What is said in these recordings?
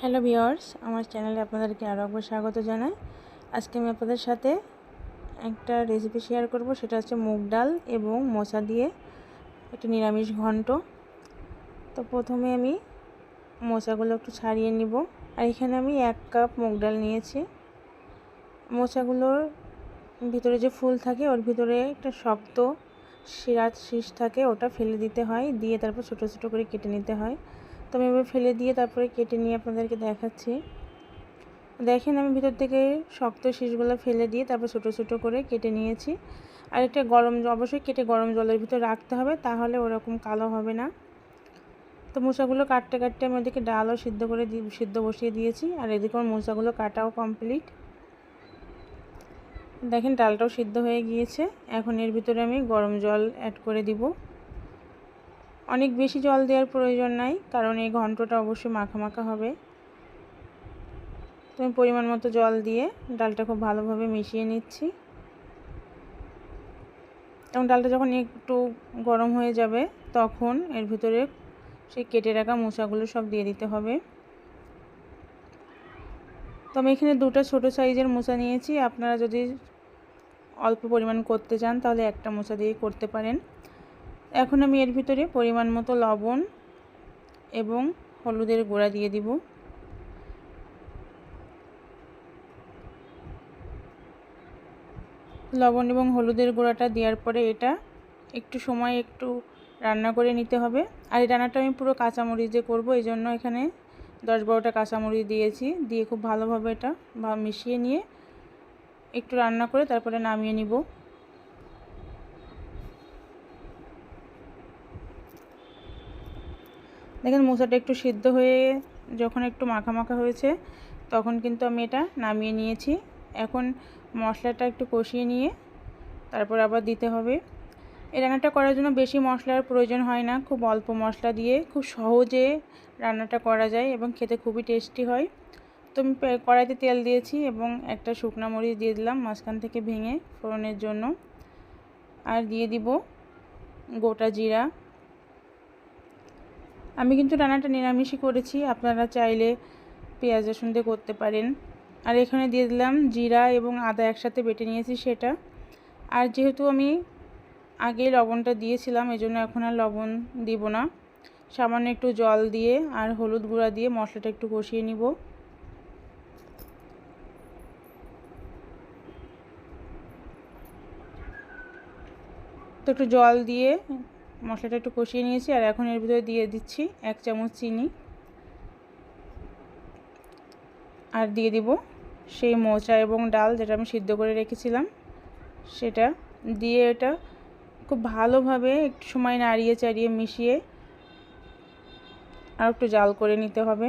Hello viewers আমার চ্যানেলে আপনাদেরকে আরও একবার স্বাগত জানাই। আজকে আমি আপনাদের সাথে একটা রেসিপি শেয়ার করব, সেটা হচ্ছে মুগ ডাল এবং মোচা দিয়ে একটা নিরামিষ ঘন্ট। তো প্রথমে আমি মোচাগুলো একটু ছাড়িয়ে নিব। আর এখানে আমি এক কাপ মুগ ডাল নিয়েছি। মোচাগুলোর ভিতরে যে ফুল থাকে, ওর ভিতরে একটা শক্ত শিরাত শীষ থাকে, ওটা ফেলে দিতে হয়, দিয়ে তারপর ছোটো ছোটো করে কেটে নিতে হয়। তো আমি এবার ফেলে দিয়ে তারপরে কেটে নিয়ে আপনাদেরকে দেখাচ্ছি। দেখেন আমি ভিতর থেকে শক্ত শীষগুলো ফেলে দিয়ে তারপর ছোটো ছোটো করে কেটে নিয়েছি। আর একটা গরম অবশ্যই কেটে গরম জলের ভিতর রাখতে হবে, তাহলে ওরকম কালো হবে না। তো মোচাগুলো কাটতে কাটতে আমি ওদিকে ডালও সিদ্ধ করে সিদ্ধ বসিয়ে দিয়েছি, আর এদিকে আমার মোচাগুলো কাটাও কমপ্লিট। দেখেন ডালটাও সিদ্ধ হয়ে গিয়েছে, এখন এর ভিতরে আমি গরম জল অ্যাড করে দিব। অনেক বেশি জল দেওয়ার প্রয়োজন নাই, কারণ এই ঘন্টটা অবশ্যই মাখা হবে। তো আমি পরিমাণ মতো জল দিয়ে ডালটা খুব ভালোভাবে মিশিয়ে নিচ্ছি। এবং ডালটা যখন একটু গরম হয়ে যাবে, তখন এর ভিতরে সেই কেটে রাখা মোচাগুলো সব দিয়ে দিতে হবে। তো আমি এখানে দুটো ছোটো সাইজের মোচা নিয়েছি, আপনারা যদি অল্প পরিমাণ করতে চান, তাহলে একটা মোচা দিয়ে করতে পারেন। এখন আমি এর ভিতরে পরিমাণ মতো লবণ এবং হলুদের গুঁড়া দিয়ে দিব। লবণ এবং হলুদের গুঁড়াটা দেওয়ার পরে এটা একটু সময় একটু রান্না করে নিতে হবে। আর এই রান্নাটা আমি পুরো কাঁচামরিচ দিয়ে করব, এই জন্য এখানে দশ বারোটা কাঁচামরিচ দিয়েছি। দিয়ে খুব ভালোভাবে এটা মিশিয়ে নিয়ে একটু রান্না করে তারপরে নামিয়ে নিব। দেখেন মোচাটা একটু সিদ্ধ হয়ে যখন একটু মাখা মাখা হয়েছে, তখন কিন্তু আমি এটা নামিয়ে নিয়েছি। এখন মশলাটা একটু কষিয়ে নিয়ে তারপর আবার দিতে হবে। এই রান্নাটা করার জন্য বেশি মশলার প্রয়োজন হয় না, খুব অল্প মশলা দিয়ে খুব সহজে রান্নাটা করা যায় এবং খেতে খুবই টেস্টি হয়। তো আমি কড়াইতে তেল দিয়েছি এবং একটা শুকনো মরিচ দিয়ে দিলাম মাঝখান থেকে ভেঙে ফোড়নের জন্য। আর দিয়ে দিব গোটা জিরা আমি কিন্তু রান্নাটা নিরামিষই করেছি, আপনারা চাইলে পেঁয়াজ, রসুন দিয়ে করতে পারেন। আর এখানে দিয়ে দিলাম জিরা এবং আদা একসাথে বেটে নিয়েছি সেটা। আর যেহেতু আমি আগে লবণটা দিয়েছিলাম, এজন্য এখন আর লবণ দিব না। সামান্য একটু জল দিয়ে আর হলুদ গুঁড়া দিয়ে মশলাটা একটু কষিয়ে নিব। তো একটু জল দিয়ে মশলাটা একটু কষিয়ে নিয়েছি আর এখন এর ভিতরে দিয়ে দিচ্ছি এক চামচ চিনি। আর দিয়ে দিব সেই মোচা এবং ডাল যেটা আমি সিদ্ধ করে রেখেছিলাম। সেটা দিয়ে এটা খুব ভালোভাবে একটু সময় নাড়িয়ে চাড়িয়ে মিশিয়ে আর একটু জাল করে নিতে হবে।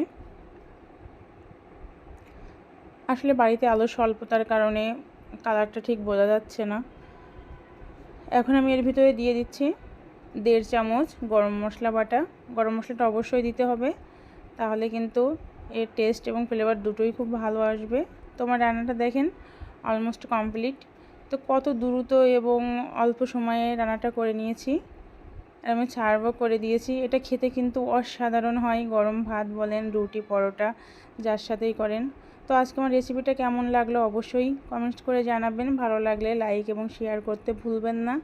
আসলে বাড়িতে আলো স্বল্পতার কারণে কালারটা ঠিক বোঝা যাচ্ছে না। এখন আমি এর ভিতরে দিয়ে দিচ্ছি দেড় চামচ গরম মশলা বাটা। গরম মশলাটা অবশ্যই দিতে হবে। তাহলে কিন্তু এর টেস্ট এবং ফ্লেভার দুটোই খুব ভালো আসবে। তোমার রান্নাটা দেখেন অলমোস্ট কমপ্লিট তো কত দ্রুত এবং অল্প সময়ে রান্নাটা করে নিয়েছি। আর আমি ছাড়বো করে দিয়েছি। এটা খেতে কিন্তু অসাধারণ হয়। গরম ভাত বলেন, রুটি, পরোটা, যার সাথেই করেন। তো আজকে আমার রেসিপিটা কেমন লাগল অবশ্যই কমেন্টস করে জানাবেন। ভালো লাগলে লাইক এবং শেয়ার করতে ভুলবেন না।